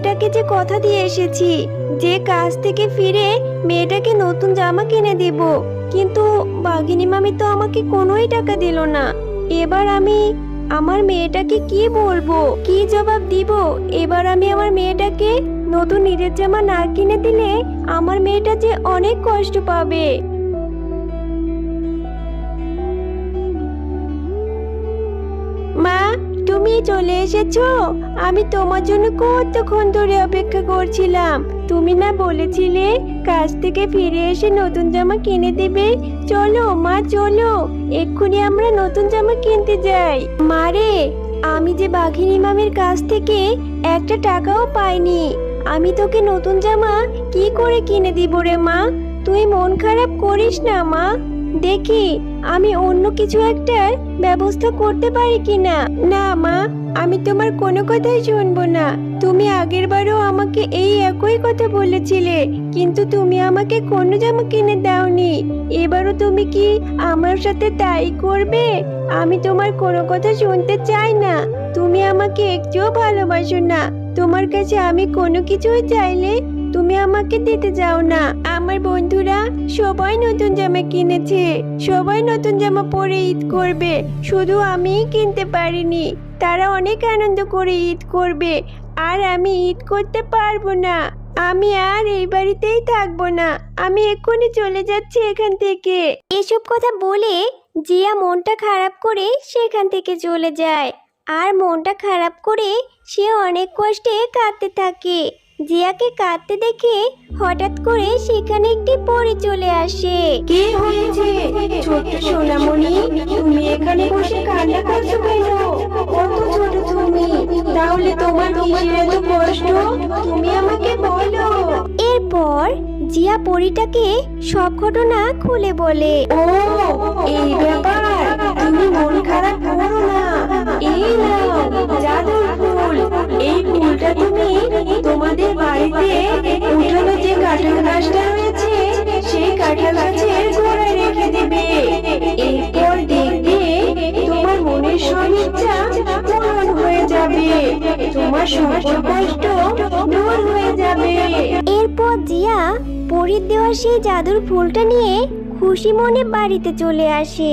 মেয়েটাকে যে কথা দিয়ে এসেছি, যে কাজ থেকে ফিরে মেয়েটাকে নতুন জামা কিনে দেব। কিন্তু বাঘিনী মামি তো আমাকে কোনোই টাকা দিল না। এবার আমি আমার মেয়েটাকে কি বলব, কি জবাব দিব? এবার আমি আমার মেয়েটাকে নতুন ঈদের জামা না কিনে দিলে আমার মেয়েটা যে অনেক কষ্ট পাবে। তুমি চলে এসেছ? আমি তোমার জন্য কতক্ষণ ধরে অপেক্ষা করছিলাম। তুমি না বলেছিলে কাজ থেকে ফিরে এসে নতুন জামা কিনে দেবে। চলো, মা, চলো। এক্ষুনি আমরা নতুন জামা কিনতে যাই। মারে আমি যে বাঘিনী মামের কাছ থেকে একটা টাকাও পাইনি। আমি তোকে নতুন জামা কি করে কিনে দিব রে মা? তুই মন খারাপ করিস না মা। দেখি আমি অন্য কিছু একটার ব্যবস্থা করতে পারি কিনা? না, মা, আমি তোমার কোনো কথাই শুনব না। তুমি আগের বারও আমাকে এই একই কথা বলেছিলে, কিন্তু তুমি আমাকে কোনো জামা কিনে দাওনি। এবারও তুমি কি আমার সাথে তাই করবে? আমি তোমার কোনো কথা শুনতে চাই না। তুমি আমাকে একটুও ভালোবাসো না। তোমার কাছে আমি কোনো কিছুই চাইলে তুমি আমাকে দিতে যাও না। আমার বন্ধুরা সবাই নতুন জামা কিনেছে। সবাই নতুন জামা পরে ঈদ করবে। শুধু আমিই কিনতে পারিনি, তারা অনেক আনন্দ করে ঈদ করবে। আর আমি ঈদ করতে পারব না। আমি আর এই বাড়িতেই থাকব না। আমি এক্ষুনি চলে যাচ্ছি এখান থেকে। এসব কথা বলে জিয়া মনটা খারাপ করে সেখান থেকে চলে যায়। আর মনটা খারাপ করে সে অনেক কষ্টে কাঁদতে থাকে। জিয়াকে কাঁদতে দেখে হঠাৎ করে সেখানে একটি পরি চলে আসে। কি হয়েছে? ছোট্ট সোনামণি তুমি এখানে বসে কান্না করছ কেন? কত ছোট তুমি তাহলে তোমার কিসের এত কষ্ট? তুমি আমাকে বলো। এরপর জিয়া পরিটাকে সব ঘটনা খুলে বলে। ও এই ব্যাপার তুমি মন খারাপ করো না। এই নাও তুমি তোমাদের বাড়িতে উঠানো যে কাঁঠাল গাছটা রয়েছে, সেই কাঁঠাল গাছের গোড়ায় রেখে দেবে। এরপর দেখবে তোমার মনের সব পূরণ হয়ে যাবে। তোমার সকল কষ্ট দূর হয়ে যাবে। এরপর জিয়া পরির দেওয়া সেই জাদুর ফুলটা নিয়ে খুশি মনে বাড়িতে চলে আসে।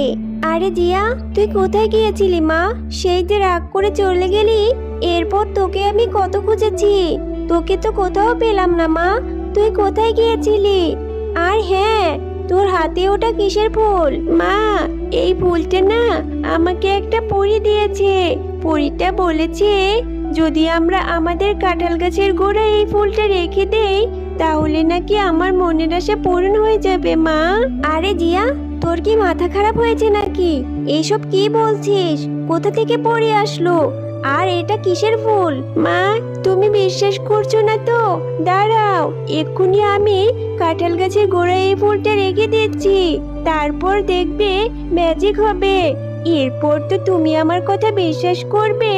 আরে জিয়া, তুই কোথায় গিয়েছিলি মা? সেই যে রাগ করে চলে গেলি এরপর তোকে আমি কত খুঁজেছি? তোকে তো কোথাও পেলাম না, মা। তুই কোথায় গিয়েছিলি? আর হ্যাঁ তোর হাতে ওটা কিসের ফুল? মা, এই ফুলটা না আমাকে একটা পরি দিয়েছে। পরিটা বলেছে, যদি আমরা আমাদের কাঁঠাল গাছের গোড়ায় এই ফুলটা রেখে দেই, তাহলে নাকি আমার মনের আশা পূরণ হয়ে যাবে, মা। আরে জিয়া, তোর কি মাথা খারাপ হয়েছে নাকি? এইসব কি বলছিস? কোথা থেকে পড়ে আসলো? আর এটা কিসের ফুল মা, তুমি বিশ্বাস করছ না তো? দাঁড়াও, এক্ষুনি আমি কাঁঠাল গাছের গোড়ায় এই ফুলটা রেখে দিচ্ছি। তারপর দেখবে ম্যাজিক হবে। এরপর তো তুমি আমার কথা বিশ্বাস করবে।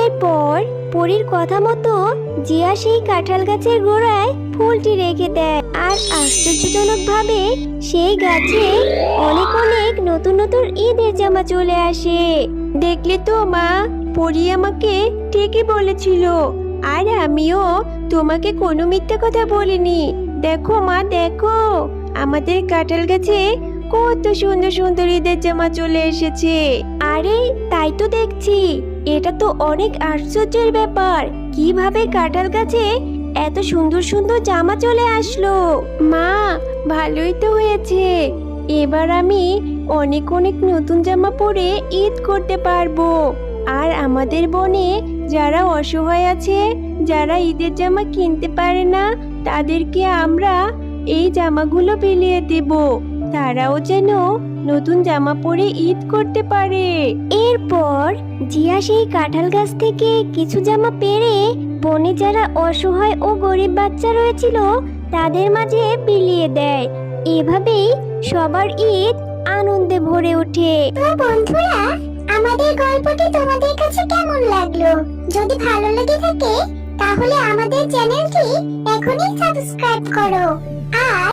এরপর পরীর কথা মতো জিয়া সেই কাঁঠাল গাছের গোড়ায় ফুলটি রেখে দেয়। আর আশ্চর্যজনক ভাবে সেই গাছে অনেক অনেক নতুন নতুন ঈদের জামা চলে আসে। দেখলে তো মা, পরি আমাকে ঠিকই বলেছিল। আর আমিও তোমাকে কোনো মিথ্যে কথা বলিনি। দেখো মা, দেখো, আমাদের কাঁঠাল গাছে কত সুন্দর সুন্দর ঈদের জামা চলে এসেছে। আরে, তাই তো দেখছি। এটা তো অনেক আশ্চর্যের ব্যাপার। কীভাবে কাঁঠাল গাছে এত সুন্দর সুন্দর জামা চলে আসলো। মা, ভালোই তো হয়েছে। এবার আমি অনেক অনেক নতুন জামা পরে ঈদ করতে পারব। আর আমাদের বনে যারা অসহায় আছে, যারা ঈদের জামা কিনতে পারে না, তাদেরকে আমরা এই জামাগুলো বিলিয়ে দেব। তারাও যেন নতুন জামা পরে ঈদ করতে পারে। এরপর জিয়া সেই কাঁঠাল গাছ থেকে কিছু জামা পেরে বনে যারা অসহায় ও গরিব বাচ্চা রয়েছিল তাদের মাঝে বিলিয়ে দেয়। এভাবেই সবার ঈদ আনন্দে ভরে ওঠে। তো বন্ধুরা আমাদের গল্পটি তোমাদের কাছে কেমন লাগল? যদি ভালো লেগে থাকে তাহলে আমাদের চ্যানেলটি এখনই সাবস্ক্রাইব করো। আর